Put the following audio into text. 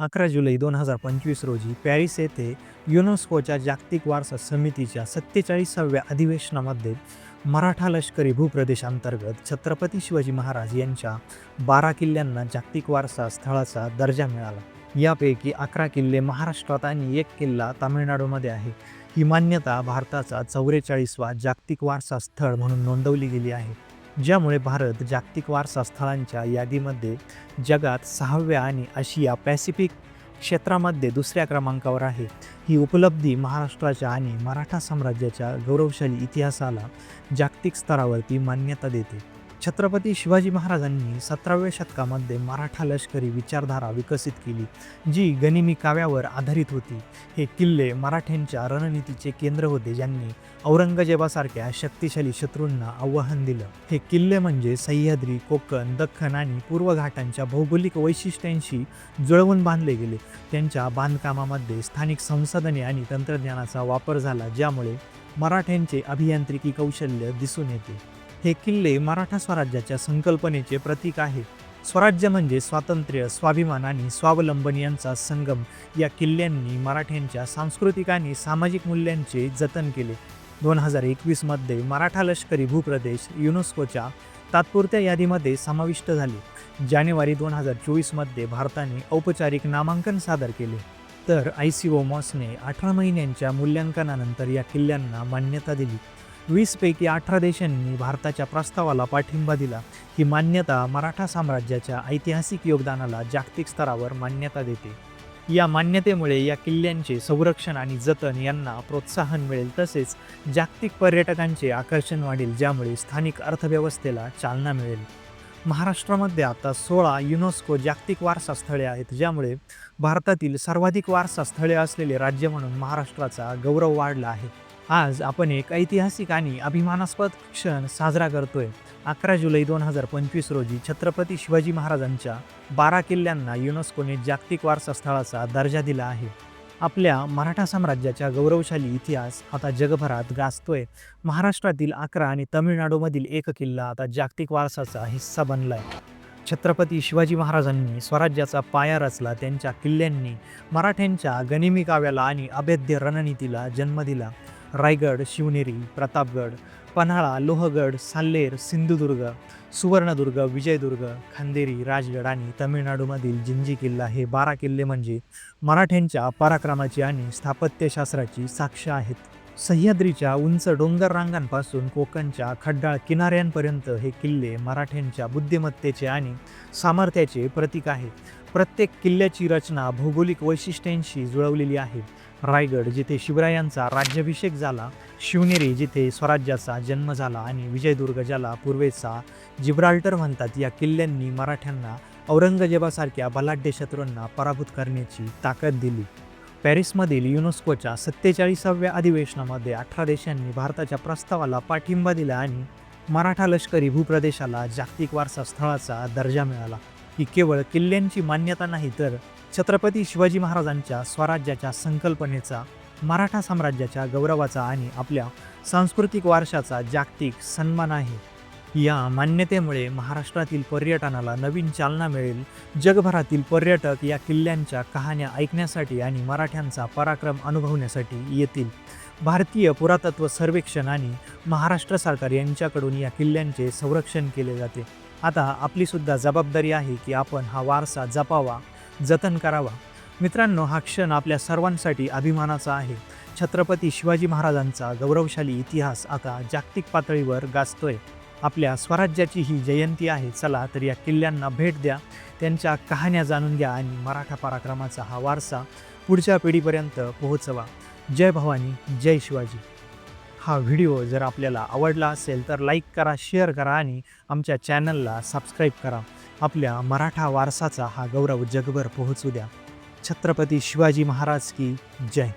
अकरा जुलै दोन हजार पंचवीस रोजी पॅरिस येथे युनेस्कोच्या जागतिक वारसा समितीच्या सत्तेचाळीसाव्या अधिवेशनामध्ये मराठा लष्करी भूप्रदेशांतर्गत छत्रपती शिवाजी महाराज यांच्या बारा किल्ल्यांना जागतिक वारसा स्थळाचा दर्जा मिळाला. यापैकी अकरा किल्ले महाराष्ट्रात आणि एक किल्ला तामिळनाडूमध्ये आहे. ही मान्यता भारताचा चौवेचाळीसवा जागतिक वारसा स्थळ म्हणून नोंदवली गेली आहे. ज्यामुळे भारत जागतिक वारसा स्थळांच्या यादीमध्ये जगात सहाव्या आणि आशिया पॅसिफिक क्षेत्रामध्ये दुसऱ्या क्रमांकावर आहे. ही उपलब्धी महाराष्ट्राच्या आणि मराठा साम्राज्याच्या गौरवशाली इतिहासाला जागतिक स्तरावरती मान्यता देते. छत्रपती शिवाजी महाराजांनी सतराव्या शतकामध्ये मराठा लष्करी विचारधारा विकसित केली जी गनिमी काव्यावर आधारित होती. हे किल्ले मराठ्यांच्या रणनीतीचे केंद्र होते ज्यांनी औरंगजेबासारख्या शक्तिशाली शत्रूंना आव्हान दिलं. हे किल्ले म्हणजे सह्याद्री कोकण दख्खन आणि पूर्व घाटांच्या भौगोलिक वैशिष्ट्यांशी जुळवून बांधले गेले. त्यांच्या बांधकामामध्ये स्थानिक संसाधने आणि तंत्रज्ञानाचा वापर झाला ज्यामुळे मराठ्यांचे अभियांत्रिकी कौशल्य दिसून येते. हे किल्ले मराठा स्वराज्याच्या संकल्पनेचे प्रतीक आहे. स्वराज्य म्हणजे स्वातंत्र्य स्वाभिमान आणि स्वावलंबन यांचा संगम. या किल्ल्यांनी मराठ्यांच्या सांस्कृतिक आणि सामाजिक मूल्यांचे जतन केले. दोन हजार एकवीसमध्ये मराठा लष्करी भूप्रदेश युनेस्कोच्या तात्पुरत्या यादीमध्ये समाविष्ट झाले. जानेवारी दोन हजार चोवीसमध्ये भारताने औपचारिक नामांकन सादर केले. तर आय सी ओ मॉसने अठरा महिन्यांच्या मूल्यांकनानंतर या किल्ल्यांना मान्यता दिली. वीसपैकी अठरा देशांनी भारताच्या प्रस्तावाला पाठिंबा दिला. ही मान्यता मराठा साम्राज्याच्या ऐतिहासिक योगदानाला जागतिक स्तरावर मान्यता देते. या मान्यतेमुळे या किल्ल्यांचे संरक्षण आणि जतन यांना प्रोत्साहन मिळेल तसेच जागतिक पर्यटकांचे आकर्षण वाढेल ज्यामुळे स्थानिक अर्थव्यवस्थेला चालना मिळेल. महाराष्ट्रामध्ये आता सोळा युनेस्को जागतिक वारसा स्थळे आहेत ज्यामुळे भारतातील सर्वाधिक वारसा स्थळे असलेले राज्य म्हणून महाराष्ट्राचा गौरव वाढला आहे. आज आपण एक ऐतिहासिक आणि अभिमानास्पद क्षण साजरा करतोय. अकरा जुलै दोन हजार पंचवीस रोजी छत्रपती शिवाजी महाराजांच्या बारा किल्ल्यांना युनेस्कोने जागतिक वारसा स्थळाचा दर्जा दिला आहे. आपल्या मराठा साम्राज्याच्या गौरवशाली इतिहास आता जगभरात गाजतोय. महाराष्ट्रातील अकरा आणि तमिळनाडूमधील एक किल्ला आता जागतिक वारसाचा हिस्सा बनलाय. छत्रपती शिवाजी महाराजांनी स्वराज्याचा पाया रचला त्यांच्या किल्ल्यांनी मराठ्यांच्या गनिमी काव्याला आणि अभेद्य रणनीतीला जन्म दिला. रायगड शिवनेरी प्रतापगड पन्हाळा लोहगड साल्लेर सिंधुदुर्ग सुवर्णदुर्ग विजयदुर्ग खांदेरी राजगड आणि तमिळनाडूमधील जिंजी किल्ला हे बारा किल्ले म्हणजे मराठ्यांच्या पराक्रमाची आणि स्थापत्यशास्त्राची साक्ष आहेत. सह्याद्रीच्या उंच डोंगर रांगांपासून कोकणच्या खड्डाळ किनाऱ्यांपर्यंत हे किल्ले मराठ्यांच्या बुद्धिमत्तेचे आणि सामर्थ्याचे प्रतीक आहे प्रत्येक किल्ल्याची रचना भौगोलिक वैशिष्ट्यांशी जुळवलेली आहे. रायगड जिथे शिवरायांचा राज्याभिषेक झाला शिवनेरी जिथे स्वराज्याचा जन्म झाला आणि विजयदुर्ग ज्याला पूर्वेचा जिब्राल्टर म्हणतात या किल्ल्यांनी मराठ्यांना औरंगजेबासारख्या बलाढ्य शत्रूंना पराभूत करण्याची ताकद दिली. पॅरिसमधील युनेस्कोच्या सत्तेचाळीसाव्या अधिवेशनामध्ये अठरा देशांनी भारताच्या प्रस्तावाला पाठिंबा दिला आणि मराठा लष्करी भूप्रदेशाला जागतिक वारसा स्थळाचा दर्जा मिळाला. ही केवळ किल्ल्यांची मान्यता नाही तर छत्रपती शिवाजी महाराजांच्या स्वराज्याच्या संकल्पनेचा मराठा साम्राज्याच्या गौरवाचा आणि आपल्या सांस्कृतिक वारशाचा जागतिक सन्मान आहे. या मान्यतेमुळे महाराष्ट्रातील पर्यटनाला नवीन चालना मिळेल. जगभरातील पर्यटक या किल्ल्यांच्या कहाण्या ऐकण्यासाठी आणि मराठ्यांचा पराक्रम अनुभवण्यासाठी येतील. भारतीय पुरातत्व सर्वेक्षण आणि महाराष्ट्र सरकार यांच्याकडून या किल्ल्यांचे संरक्षण केले जाते. आता आपलीसुद्धा जबाबदारी आहे की आपण हा वारसा जपावा जतन करावा. मित्रांनो हा क्षण आपल्या सर्वांसाठी अभिमानाचा आहे. छत्रपती शिवाजी महाराजांचा गौरवशाली इतिहास आता जागतिक पातळीवर गाजतोय. आपल्या स्वराज्याची ही जयंती आहे. चला तर या किल्ल्यांना भेट द्या. त्यांच्या कहाण्या जाणून घ्या आणि मराठा पराक्रमाचा हा वारसा पुढच्या पिढीपर्यंत पोहोचवा. जय भवानी जय शिवाजी. हा व्हिडिओ जर आपल्याला आवडला असेल तर लाईक करा शेअर करा आणि आमच्या चॅनलला सबस्क्राईब करा. आपल्या मराठा वारसाचा हा गौरव जगभर पोहोचू द्या. छत्रपती शिवाजी महाराज की जय.